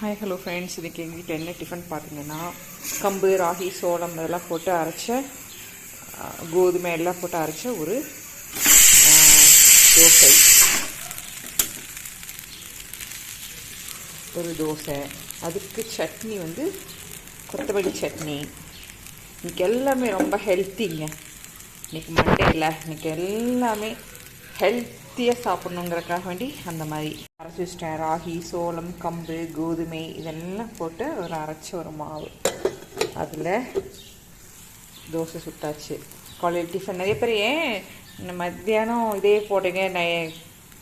Hi hello friends இன்றைக்கி எங்கள் வீட்டில் என்ன டிஃபன் பார்த்தீங்கன்னா கம்பு ராகி சோளம் இதெல்லாம் போட்டு அரைச்ச கோதுமை எல்லாம் போட்டு அரைச்ச ஒரு தோசை. ஒரு தோசை. அதுக்கு சட்னி வந்து கொத்தமல்லி சட்னி. இன்னைக்கு எல்லாமே ரொம்ப ஹெல்த்திங்க இன்னைக்கு மண்டே இல்லை இன்னைக்கு எல்லாமே ஹெல்த் ஹெல்த்தியாக சாப்பிட்ணுங்கிறக்காக வேண்டி அந்த மாதிரி அரைச்சி வச்சிட்டேன். ராகி சோளம் கம்பு கோதுமை இதெல்லாம் போட்டு ஒரு அரைச்சி ஒரு மாவு. அதில் தோசை சுட்டாச்சு. காலையில் டிஃபன் நிறைய பேர் ஏன் மத்தியானம் இதே போட்டீங்க? நான்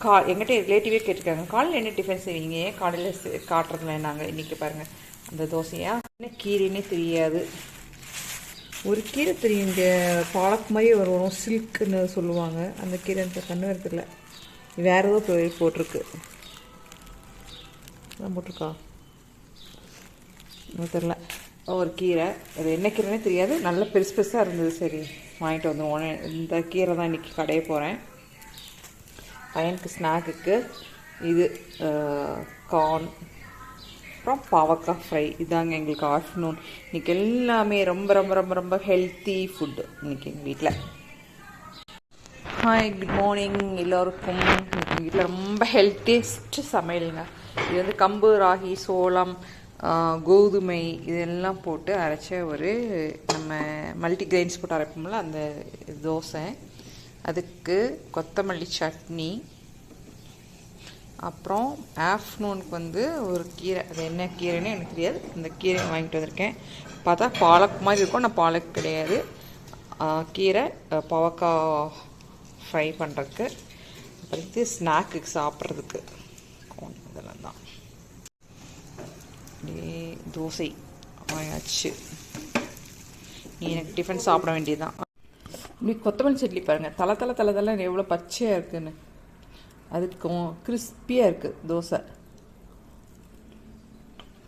கா எங்கிட்ட ரிலேட்டிவே கேட்டிருக்காங்க. காலையில் என்ன டிஃபன் செய்வீங்க? ஏன் காலையில் காட்டுறதுல நாங்கள் இன்றைக்கி பாருங்கள் அந்த தோசையாக என்ன கீரைன்னே தெரியாது. ஒரு கீரை தெரியும் இங்கே பாலக் மாதிரி வரும். சில்க்குன்னு சொல்லுவாங்க. அந்த கீரை எனக்கு கண்ணு வரதில்லை வேறு ஏதோ பேர் போட்டிருக்கு. அதான் போட்டிருக்கா? தெரில ஒரு கீரை. அது என்ன கீரைனே தெரியாது. நல்ல பெருசு பெருசாக இருந்தது. சரி வாங்கிட்டு வந்துடுவோம் இந்த கீரை தான் இன்றைக்கி கடைய போகிறேன் பையனுக்கு ஸ்நாக்குக்கு இது கார்ன் அப்புறம் பாவக்காய் ஃப்ரை இதாங்க எங்களுக்கு ஆஃப்டர்நூன் இன்னைக்கு எல்லாமே ரொம்ப ரொம்ப ரொம்ப ரொம்ப ஹெல்த்தி ஃபுட்டு இன்றைக்கி எங்கள் வீட்டில் ஹாய் குட் மார்னிங் எல்லோருக்கும். வீட்டில் ரொம்ப ஹெல்த்தியஸ்ட் சமையலுங்க. இது வந்து கம்பு ராகி சோளம் கோதுமை இதெல்லாம் போட்டு அரைச்ச ஒரு நம்ம மல்டி கிரெயின்ஸ் போட்டு அரைப்போம்ல அந்த தோசை. அதுக்கு கொத்தமல்லி சட்னி. அப்புறம் ஆஃப்டர்நூனுக்கு வந்து ஒரு கீரை. அது என்ன கீரைன்னு எனக்கு தெரியாது. அந்த கீரை வாங்கிட்டு வந்திருக்கேன். பார்த்தா பாலக் மாதிரி இருக்கும். ஆனால் பாலக் கிடையாது. கீரை பவக்காய் ஃப்ரை பண்ணுறதுக்கு அப்புறம் இது ஸ்நாக்குக்கு சாப்பிட்றதுக்கு. இதெல்லாம் தான். தோசை. ஆயாச்சு. நீ எனக்கு டிஃபன் சாப்பிட வேண்டியதுதான். இப்படி கொத்தமல்லி சட்னி பாருங்கள் தலை தலை தலை தலை எவ்வளோ பச்சையாக இருக்குதுன்னு அதுக்கும் கிறிஸ்பியாக இருக்குது தோசை.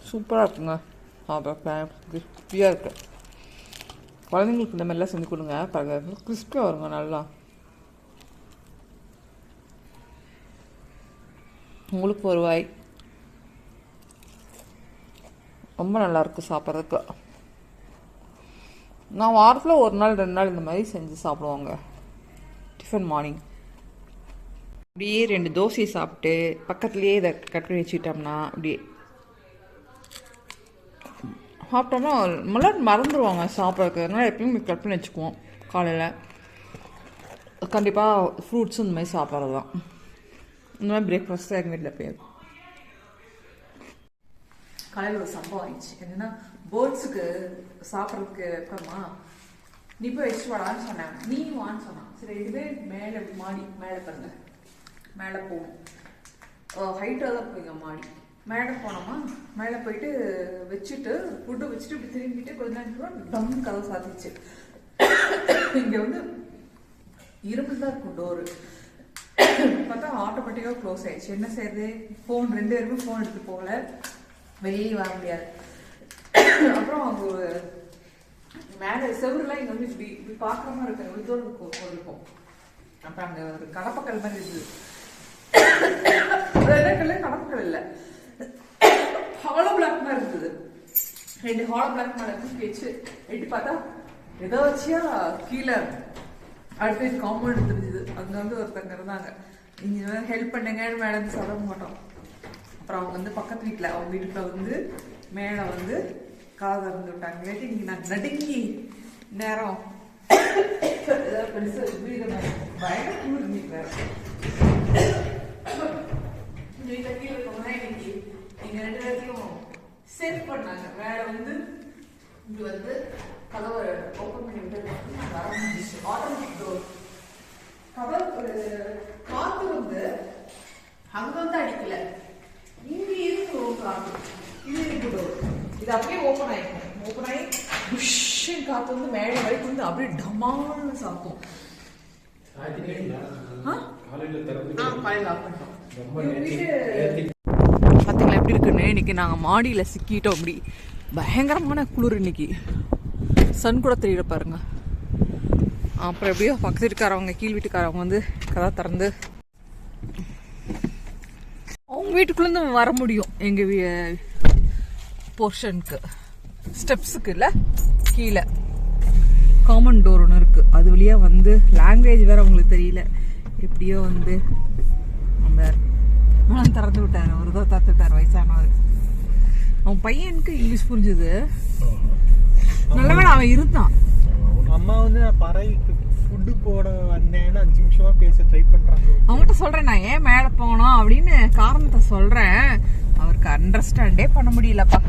சூப்பராக இருக்குங்க. கிறிஸ்பியாக இருக்குது குழந்தைங்களுக்கு இந்த மாதிரிலாம் செஞ்சு கொடுங்க. பாருங்கள் கிறிஸ்பியாக வருங்க நல்லா. உங்களுக்கு ஒரு வாய். ரொம்ப நல்லாயிருக்கும் சாப்பிட்றதுக்கு. நான் வாரத்தில் ஒரு நாள் ரெண்டு நாள் இந்த மாதிரி செஞ்சு சாப்பிடுவாங்க. டிஃபன் மார்னிங் அப்படியே ரெண்டு தோசையை சாப்பிட்டு பக்கத்துலேயே இதை கட் பண்ணி வச்சுக்கிட்டோம்னா அப்படியே சாப்பிட்டோம்னா முன்னாடி மறந்துடுவாங்க சாப்பிட்றதுக்கு. அதனால எப்பயும் கட் பண்ணி வச்சுக்குவோம் காலையில். கண்டிப்பாக ஃப்ரூட்ஸும் இந்த மாதிரி சாப்பிட்றது தான் இந்த மாதிரி பிரேக்ஃபாஸ்ட்டு எங்கள் வீட்டில் போய் காலையில் ஒரு சம்பவம் ஆயிடுச்சு. என்னன்னா பேர்ட்ஸுக்கு சாப்பிட்றதுக்கு அப்புறமா நீ போய் வச்சு வாடான்னு சொன்னாங்க. நீ வான்னு சொன்னான். சரி இதுவே மேலே மாடி மேலே பாருங்க. மேலே போகும் ஹைட்டாக தான் போய்ங்க மாடி. மேலே போனோமா? மேலே போயிட்டு வச்சுட்டு ஃபுட்டு வச்சுட்டு இப்படி திரும்பிட்டு கொஞ்ச நேரம் டம் கதை சாதிச்சு இங்கே வந்து இரும்பு தான் இருக்கும் டோரு பார்த்தா ஆட்டோமேட்டிக்காக க்ளோஸ் ஆயிடுச்சு. என்ன செய்யறது ஃபோன் ரெண்டு பேருமே ஃபோன் எடுத்து போகல. வெளியே வர முடியாது. அப்புறம் அவங்க ஒரு மேலே செவருலாம் இங்கே வந்து இப்படி இப்படி பார்க்குற மாதிரி இருக்கு இவ்வளோ தூரம் இருக்கும் இருக்கும். அப்புறம் அங்கே ஒரு கடப்பக்கல் மாதிரி இருந்தது. கல் கடப்பக்கல் இல்லை. ஹாலோ பிளாக் மாதிரி இருந்தது. ரெண்டு ஹாலோ பிளாக் மேலே இருந்து வச்சு எட்டு பார்த்தா ஏதோ வச்சியா? கீழே அடுத்து காம்பவுண்ட் தெரிஞ்சுது. அங்கே வந்து ஒருத்தங்க இருந்தாங்க. நீங்கள் நீங்க ஹெல்ப் பண்ணுங்கன்னு மேடம் சொல்ல மாட்டோம். அப்புறம் அவங்க வந்து பக்கத்து வீட்டில் அவங்க வீட்டில் வந்து மேலே வந்து காதை திறந்து விட்டாங்க. இல்லாட்டி நீங்க நான் நடுங்கி நேரம். ஏதாவது பெருசா வீடு பயங்கர குளிர் நீங்க வேற. இந்த கீழே இருக்கவங்க இன்னைக்கு எங்கள் ரெண்டு பேர்த்தையும் சேவ் பண்ணாங்க. மேல வந்து இங்க வந்து கதவை ஓப்பன் பண்ணி விட்டு வர முடிஞ்சிச்சு ஆட்டோமேட்டிக் டோர் கதவு ஒரு காத்து வந்து அங்க வந்து அடிக்கல. இங்க இருக்கு காத்து இது இருக்கு டோர் இது அப்படியே ஓப்பன் ஆயிக்கும். ஓப்பன் ஆகி புஷ்ஷன் காத்து வந்து மேலே வரைக்கும் வந்து அப்படியே டமால்னு வீட்டு பார்த்தீங்களா எப்படி இருக்குன்னு? இன்னைக்கு நாங்கள் மாடியில் சிக்கிட்டோம் அப்படி பயங்கரமான குளிர் இன்னைக்கு. சன் கூட தெரியல பாருங்க. அப்புறம் எப்படியோ பக்கத்து வீட்டுக்காரவங்க கீழ் வீட்டுக்காரவங்க வந்து கதா திறந்து அவங்க வீட்டுக்குள்ளேருந்து வர முடியும். எங்கள் போர்ஷனுக்கு ஸ்டெப்ஸுக்கு இல்லை கீழே. காமன் டோர் ஒன்று இருக்கு. அது வழியா வந்து லாங்குவேஜ் வேற அவங்களுக்கு தெரியல. எப்படியோ வந்து அந்த மனம் திறந்து விட்டார். அவர் தான் திறந்துட்டார் வயசானவர். அவன் பையனுக்கு இங்கிலீஷ் புரிஞ்சுது. நல்லவேளை அவன் இருந்தான். அம்மா வந்து பறவைக்கு ஃபுட்டு போட வந்தேன்னு அஞ்சு நிமிஷமா பேச ட்ரை பண்றாங்க. அவங்ககிட்ட சொல்றேன் நான் ஏன் மேலே போனோம்? அப்படின்னு காரணத்தை சொல்றேன். அவருக்கு அண்டர்ஸ்டாண்டே பண்ண முடியலப்பா.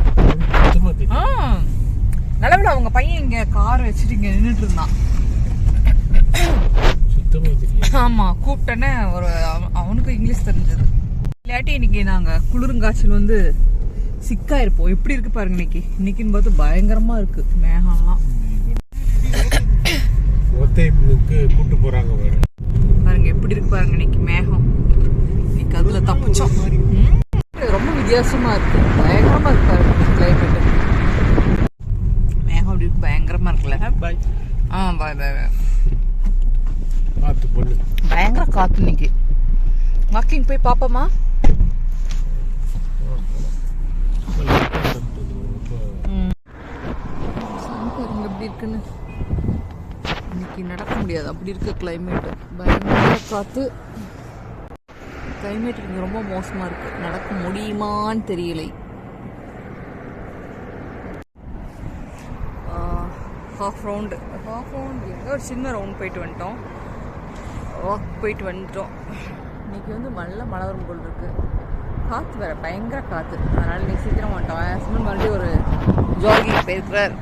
நல்லவேளை அவங்க பையன் இங்க கார் வச்சுட்டு இங்க நின்றுட்டு இருந்தான். ஆமா கூப்பிட்டேன்னு ஒரு அவ- அவனுக்கு இங்கிலீஷ் தெரிஞ்சது. இல்லாட்டி இன்னைக்கு நாங்க குளிருங்காய்ச்சல் வந்து சிக்கா இருப்போம் எப்படி இருக்கு பாருங்க இன்னைக்கு. இன்னைக்குன்னு பார்த்து பயங்கரமா இருக்கு. மேகம்லாம். கூட்டு போறாங்க பாரு பாருங்க எப்படி இருக்கு பாருங்க இன்னைக்கு மேகம். இன்னைக்கு அதுல தப்பிச்சோம். ரொம்ப வித்தியாசமா இருக்கு. பயங்கரமா இருக்கு பாருங்க கிளைமேட் மேகம் அப்படி இருக்கு பயங்கரமா இருக்குல்ல. ஆ பாய் பாய் பாய் பார்த்து பொண்ணு. பயங்கர காத்து இன்னைக்கு. வாக்கிங் போய் பாப்போமா? எப்படி இருக்குன்னு. இன்னைக்கு நடக்க முடியாது. அப்படி இருக்க கிளைமேட் பயங்கர காத்து. கிளைமேட் இங்க ரொம்ப மோசமா இருக்கு. நடக்க முடியுமான்னு தெரியலை. ஹாஃப் ரவுண்டு ஹாஃப் ரவுண்டு ஒரு சின்ன ரவுண்ட் போயிட்டு வந்துட்டோம். வாக் போயிட்டு வந்துட்டோம். இன்னைக்கு வந்து நல்ல மழை வரும் போல் இருக்குது காற்று வேறு பயங்கர காற்று அதனால் நீ சீக்கிரம் வந்துட்டோம் ஹஸ்பண்ட் மறுபடியும் ஒரு ஜாகிங் போயிருக்கிறார்.